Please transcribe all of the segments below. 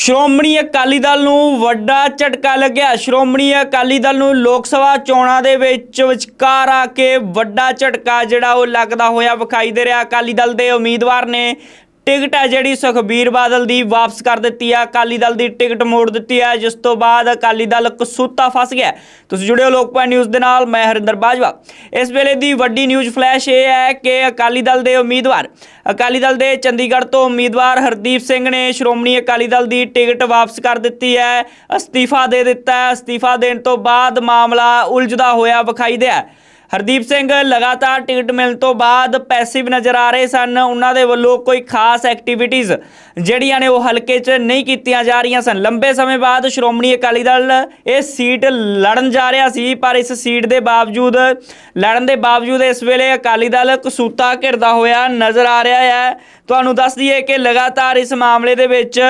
ਸ਼੍ਰੋਮਣੀ ਅਕਾਲੀ ਦਲ ਨੂੰ ਵੱਡਾ ਝਟਕਾ ਲੱਗਿਆ। ਸ਼੍ਰੋਮਣੀ ਅਕਾਲੀ ਦਲ ਨੂੰ ਲੋਕ ਸਭਾ ਚੋਣਾਂ ਦੇ ਵਿੱਚ ਵਿਚਕਾਰ ਆ ਕੇ ਵੱਡਾ ਝਟਕਾ ਜਿਹੜਾ ਉਹ ਲੱਗਦਾ ਹੋਇਆ ਵਿਖਾਈ ਦੇ ਰਿਹਾ। ਅਕਾਲੀ ਦਲ ਦੇ ਉਮੀਦਵਾਰ ਨੇ ਟਿਕਟ ਹੈ ਜਿਹੜੀ ਸੁਖਬੀਰ ਬਾਦਲ ਦੀ ਵਾਪਸ ਕਰ ਦਿੱਤੀ ਹੈ ਅਕਾਲੀ ਦਲ ਦੀ ਟਿਕਟ ਮੋੜ ਦਿੱਤੀ ਹੈ ਜਿਸ ਤੋਂ ਬਾਅਦ ਅਕਾਲੀ ਦਲ ਕਸੂਤਾ ਫਸ ਗਿਆ। ਤੁਸੀਂ ਜੁੜਿਓ ਲੋਕਪਾਲ ਨਿਊਜ਼ ਦੇ ਨਾਲ, ਮੈਂ ਹਰਿੰਦਰ ਬਾਜਵਾ। ਇਸ ਵੇਲੇ ਦੀ ਵੱਡੀ ਨਿਊਜ਼ ਫਲੈਸ਼ ਇਹ ਹੈ ਕਿ ਅਕਾਲੀ ਦਲ ਦੇ ਉਮੀਦਵਾਰ, ਅਕਾਲੀ ਦਲ ਦੇ ਚੰਡੀਗੜ੍ਹ ਤੋਂ ਉਮੀਦਵਾਰ ਹਰਦੀਪ ਸਿੰਘ ਨੇ ਸ਼੍ਰੋਮਣੀ ਅਕਾਲੀ ਦਲ ਦੀ ਟਿਕਟ ਵਾਪਸ ਕਰ ਦਿੱਤੀ ਹੈ। ਅਸਤੀਫਾ ਦੇ ਦਿੱਤਾ ਹੈ। ਅਸਤੀਫਾ ਦੇਣ ਤੋਂ ਬਾਅਦ ਮਾਮਲਾ ਉਲਝਦਾ ਹੋਇਆ ਵਿਖਾਈ ਦਿਆ ਹਰਦੀਪ ਸਿੰਘ ਲਗਾਤਾਰ ਟਿਕਟ ਮਿਲਣ ਤੋਂ ਬਾਅਦ ਪੈਸਿਵ ਨਜ਼ਰ ਆ ਰਹੇ ਸਨ। ਉਹਨਾਂ ਦੇ ਵੱਲੋਂ ਕੋਈ ਖਾਸ ਐਕਟੀਵਿਟੀਜ਼ ਜਿਹੜੀਆਂ ਨੇ ਉਹ ਹਲਕੇ 'ਚ ਨਹੀਂ ਕੀਤੀਆਂ ਜਾ ਰਹੀਆਂ ਸਨ। ਲੰਬੇ ਸਮੇਂ ਬਾਅਦ ਸ਼੍ਰੋਮਣੀ ਅਕਾਲੀ ਦਲ ਇਹ ਸੀਟ ਲੜਨ ਜਾ ਰਿਹਾ ਸੀ, ਪਰ ਇਸ ਸੀਟ ਦੇ ਬਾਵਜੂਦ, ਲੜਨ ਦੇ ਬਾਵਜੂਦ ਇਸ ਵੇਲੇ ਅਕਾਲੀ ਦਲ ਕਸੂਤਾ ਘਿਰਦਾ ਹੋਇਆ ਨਜ਼ਰ ਆ ਰਿਹਾ ਹੈ। ਤੁਹਾਨੂੰ ਦੱਸ ਦਈਏ ਕਿ ਲਗਾਤਾਰ ਇਸ ਮਾਮਲੇ ਦੇ ਵਿੱਚ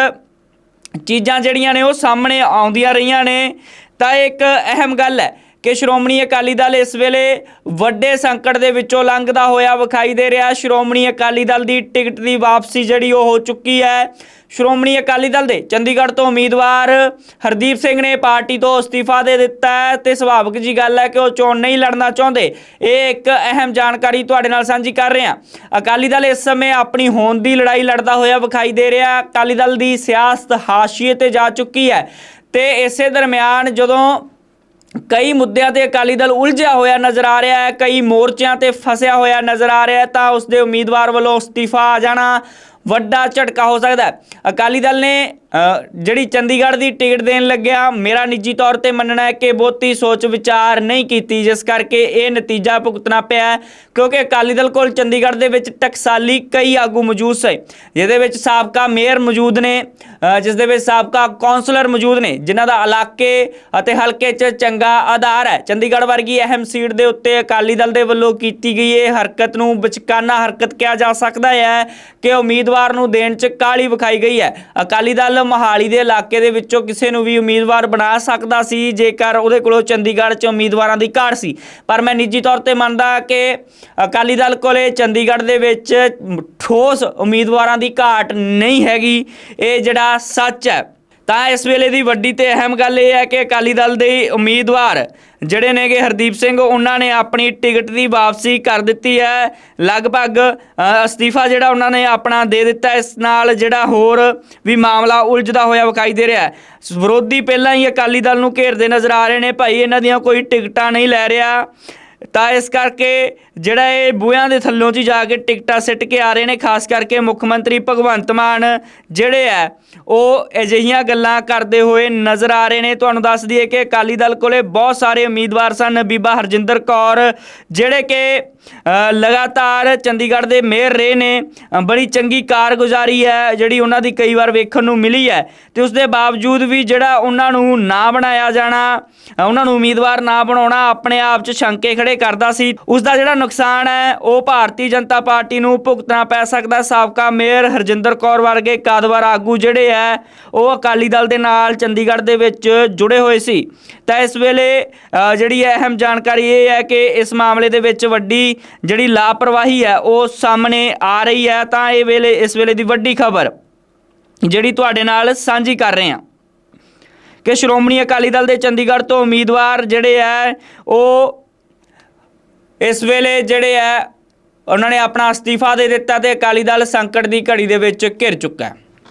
ਚੀਜ਼ਾਂ ਜਿਹੜੀਆਂ ਨੇ ਉਹ ਸਾਹਮਣੇ ਆਉਂਦੀਆਂ ਰਹੀਆਂ ਨੇ। ਤਾਂ ਇੱਕ ਅਹਿਮ ਗੱਲ ਹੈ ਕਿ ਸ਼੍ਰੋਮਣੀ ਅਕਾਲੀ ਦਲ ਇਸ ਵੇਲੇ ਵੱਡੇ ਸੰਕਟ ਦੇ ਵਿੱਚੋਂ ਲੰਘਦਾ ਹੋਇਆ ਵਿਖਾਈ ਦੇ ਰਿਹਾ। ਸ਼੍ਰੋਮਣੀ ਅਕਾਲੀ ਦਲ ਦੀ ਟਿਕਟ ਦੀ ਵਾਪਸੀ ਜਿਹੜੀ ਉਹ ਹੋ ਚੁੱਕੀ ਹੈ। ਸ਼੍ਰੋਮਣੀ ਅਕਾਲੀ ਦਲ ਦੇ ਚੰਡੀਗੜ੍ਹ ਤੋਂ ਉਮੀਦਵਾਰ ਹਰਦੀਪ ਸਿੰਘ ਨੇ ਪਾਰਟੀ ਤੋਂ ਅਸਤੀਫਾ ਦੇ ਦਿੱਤਾ ਹੈ ਤੇ ਸੁਭਾਵਿਕ ਜੀ ਗੱਲ ਹੈ ਕਿ ਉਹ ਚੋਣ ਨਹੀਂ ਲੜਨਾ ਚਾਹੁੰਦੇ। ਇਹ ਇੱਕ ਅਹਿਮ ਜਾਣਕਾਰੀ ਤੁਹਾਡੇ ਨਾਲ ਸਾਂਝੀ ਕਰ ਰਹੇ ਹਾਂ। ਅਕਾਲੀ ਦਲ ਇਸ ਸਮੇਂ ਆਪਣੀ ਹੋਂਦ ਦੀ ਲੜਾਈ ਲੜਦਾ ਹੋਇਆ ਵਿਖਾਈ ਦੇ ਰਿਹਾ। ਅਕਾਲੀ ਦਲ ਦੀ ਸਿਆਸਤ ਹਾਸ਼ੀਏ ਤੇ ਜਾ ਚੁੱਕੀ ਹੈ ਤੇ ਇਸੇ ਦਰਮਿਆਨ ਜਦੋਂ ਕਈ ਮੁੱਦਿਆਂ ਤੇ ਅਕਾਲੀ ਦਲ ਉਲਝਿਆ ਹੋਇਆ ਨਜ਼ਰ ਆ ਰਿਹਾ ਹੈ, ਕਈ ਮੋਰਚਿਆਂ ਤੇ ਫਸਿਆ ਹੋਇਆ ਨਜ਼ਰ ਆ ਰਿਹਾ ਤਾਂ ਉਸ ਦੇ ਉਮੀਦਵਾਰ ਵੱਲੋਂ ਅਸਤੀਫਾ ਆ ਜਾਣਾ। ਵੱਡਾ ਝਟਕਾ ਹੋ ਸਕਦਾ ਹੈ। ਅਕਾਲੀ ਦਲ ਨੇ ਜਿਹੜੀ ਚੰਡੀਗੜ੍ਹ ਦੀ ਟਿਕਟ ਦੇਣ ਲੱਗਿਆ, ਮੇਰਾ ਨਿੱਜੀ ਤੌਰ ਤੇ ਮੰਨਣਾ ਹੈ ਕਿ ਬਹੁਤੀ ਸੋਚ ਵਿਚਾਰ ਨਹੀਂ ਕੀਤੀ, ਜਿਸ ਕਰਕੇ ਇਹ ਨਤੀਜਾ ਭੁਗਤਣਾ ਪਿਆ ਕਿਉਂਕਿ ਅਕਾਲੀ ਦਲ ਕੋਲ ਚੰਡੀਗੜ੍ਹ ਦੇ ਵਿੱਚ ਟਕਸਾਲੀ ਕਈ ਆਗੂ ਮੌਜੂਦ ਸੀ ਜਿਹਦੇ ਵਿੱਚ ਸਾਬਕਾ ਮੇਅਰ ਮੌਜੂਦ ਨੇ ਜਿਸ ਦੇ ਵਿੱਚ ਸਾਬਕਾ ਕੌਂਸਲਰ ਮੌਜੂਦ ਨੇ, ਜਿਨ੍ਹਾਂ ਦਾ ਇਲਾਕੇ ਅਤੇ ਹਲਕੇ 'ਚ ਚੰਗਾ ਆਧਾਰ ਹੈ। ਚੰਡੀਗੜ੍ਹ ਵਰਗੀ ਅਹਿਮ ਸੀਟ ਦੇ ਉੱਤੇ ਅਕਾਲੀ ਦਲ ਦੇ ਵੱਲੋਂ ਕੀਤੀ ਗਈ ਇਹ ਹਰਕਤ ਨੂੰ ਬਚਕਾਨਾ ਹਰਕਤ ਕਿਹਾ ਜਾ ਸਕਦਾ ਹੈ ਕਿ ਉਮੀਦ ਉਮੀਦਵਾਰ ਨੂੰ ਦੇਣ 'ਚ ਕਾਲੀ ਵਿਖਾਈ ਗਈ ਹੈ। ਅਕਾਲੀ ਦਲ ਮੋਹਾਲੀ ਦੇ ਇਲਾਕੇ ਦੇ ਵਿੱਚੋਂ ਕਿਸੇ ਨੂੰ ਵੀ ਉਮੀਦਵਾਰ ਬਣਾ ਸਕਦਾ ਸੀ, ਜੇਕਰ ਉਹਦੇ ਕੋਲੋਂ ਚੰਡੀਗੜ੍ਹ 'ਚ ਉਮੀਦਵਾਰਾਂ ਦੀ ਘਾਟ ਸੀ। ਪਰ ਮੈਂ ਨਿੱਜੀ ਤੌਰ ਤੇ ਮੰਨਦਾ ਕਿ ਅਕਾਲੀ ਦਲ ਕੋਲੇ ਚੰਡੀਗੜ੍ਹ ਦੇ ਵਿੱਚ ਠੋਸ ਉਮੀਦਵਾਰਾਂ ਦੀ ਘਾਟ ਨਹੀਂ ਹੈਗੀ। ਇਹ ਜਿਹੜਾ ਸੱਚ ਹੈ। ਤਾਂ ਇਸ ਵੇਲੇ ਦੀ ਵੱਡੀ ਤੇ ਅਹਿਮ ਗੱਲ ਇਹ ਹੈ ਕਿ ਅਕਾਲੀ ਦਲ ਦੇ ਉਮੀਦਵਾਰ ਜਿਹੜੇ ਨੇਗੇ ਹਰਦੀਪ ਸਿੰਘ, ਉਹਨਾਂ ਨੇ ਆਪਣੀ ਟਿਕਟ ਦੀ ਵਾਪਸੀ ਕਰ ਦਿੱਤੀ ਹੈ। ਲਗਭਗ ਅਸਤੀਫਾ ਜਿਹੜਾ ਉਹਨਾਂ ਨੇ ਆਪਣਾ ਦੇ ਦਿੱਤਾ, ਇਸ ਨਾਲ ਜਿਹੜਾ ਹੋਰ ਵੀ ਮਾਮਲਾ ਉਲਝਦਾ ਹੋਇਆ ਵਿਖਾਈ ਦੇ ਰਿਹਾ ਵਿਰੋਧੀ ਪਹਿਲਾਂ ਹੀ ਅਕਾਲੀ ਦਲ ਨੂੰ ਘੇਰਦੇ ਨਜ਼ਰ ਆ ਰਹੇ ਨੇ, ਭਾਈ ਇਹਨਾਂ ਦੀਆਂ ਕੋਈ ਟਿਕਟਾਂ ਨਹੀਂ ਲੈ ਰਿਹਾ। ਤਾਂ ਇਸ ਕਰਕੇ ਜਿਹੜਾ ਇਹ ਬੂਹਿਆਂ ਦੇ ਥੱਲੋਂ 'ਚ ਹੀ ਜਾ ਕੇ ਟਿਕਟਾਂ ਸਿੱਟ ਕੇ ਆ ਰਹੇ ਨੇ, ਖਾਸ ਕਰਕੇ ਮੁੱਖ ਮੰਤਰੀ ਭਗਵੰਤ ਮਾਨ ਜਿਹੜੇ ਆ, ਉਹ ਅਜਿਹੀਆਂ ਗੱਲਾਂ ਕਰਦੇ ਹੋਏ ਨਜ਼ਰ ਆ ਰਹੇ ਨੇ। ਤੁਹਾਨੂੰ ਦੱਸ ਦਈਏ ਕਿ ਅਕਾਲੀ ਦਲ ਕੋਲੇ ਬਹੁਤ ਸਾਰੇ ਉਮੀਦਵਾਰ ਸਨ। ਬੀਬਾ ਹਰਜਿੰਦਰ ਕੌਰ ਜਿਹੜੇ ਕਿ ਲਗਾਤਾਰ ਚੰਡੀਗੜ੍ਹ ਦੇ ਮੇਅਰ ਰਹੇ ਨੇ। ਬੜੀ ਚੰਗੀ ਕਾਰਗੁਜ਼ਾਰੀ ਹੈ, ਜਿਹੜੀ ਉਹਨਾਂ ਦੀ ਕਈ ਵਾਰ ਵੇਖਣ ਨੂੰ ਮਿਲੀ ਹੈ। ਤੇ ਉਸ ਦੇ ਬਾਵਜੂਦ ਵੀ ਜਿਹੜਾ ਉਹਨਾਂ ਨੂੰ ਨਾ ਬਣਾਇਆ ਜਾਣਾ ਉਹਨਾਂ ਨੂੰ ਉਮੀਦਵਾਰ ਨਾ ਬਣਾਉਣਾ ਆਪਣੇ ਆਪ 'ਚ ਸ਼ੰਕੇ ਖੜੇ ਕਰਦਾ ਸੀ। ਉਸ ਦਾ ਜਿਹੜਾ ਨੁਕਸਾਨ ਹੈ, ਉਹ ਭਾਰਤੀ ਜਨਤਾ ਪਾਰਟੀ ਨੂੰ ਭੁਗਤਣਾ ਪੈ ਸਕਦਾ ਸਾਬਕਾ ਮੇਅਰ ਹਰਜਿੰਦਰ ਕੌਰ ਵਰਗੇ ਕਾਦਵਾਰ ਆਗੂ ਜਿਹੜੇ ਹੈ, ਉਹ ਅਕਾਲੀ ਦਲ ਦੇ ਨਾਲ ਚੰਡੀਗੜ੍ਹ ਦੇ ਵਿੱਚ ਜੁੜੇ ਹੋਏ ਸੀ। ਤਾਂ ਇਸ ਵੇਲੇ ਜਿਹੜੀ ਅਹਿਮ ਜਾਣਕਾਰੀ ਇਹ ਹੈ ਕਿ ਇਸ ਮਾਮਲੇ ਦੇ ਵਿੱਚ ਵੱਡੀ ਜਿਹੜੀ ਲਾਪਰਵਾਹੀ ਹੈ, ਉਹ ਸਾਹਮਣੇ ਆ ਰਹੀ ਹੈ। ਤਾਂ ਇਹ ਵੇਲੇ, ਇਸ ਵੇਲੇ ਦੀ ਵੱਡੀ ਖਬਰ ਜਿਹੜੀ ਤੁਹਾਡੇ ਨਾਲ ਸਾਂਝੀ ਕਰ ਰਹੇ ਹਾਂ ਕਿ ਸ਼੍ਰੋਮਣੀ ਅਕਾਲੀ ਦਲ ਦੇ ਚੰਡੀਗੜ੍ਹ ਤੋਂ ਉਮੀਦਵਾਰ ਜਿਹੜੇ ਹੈ, ਉਹ ਇਸ ਵੇਲੇ ਜਿਹੜੇ ਹੈ, ਉਹਨਾਂ ਨੇ ਆਪਣਾ ਅਸਤੀਫਾ ਦੇ ਦਿੱਤਾ ਤੇ ਅਕਾਲੀ ਦਲ ਸੰਕਟ ਦੀ ਘੜੀ ਦੇ ਵਿੱਚ ਘਿਰ ਚੁੱਕਾ ਹੈ।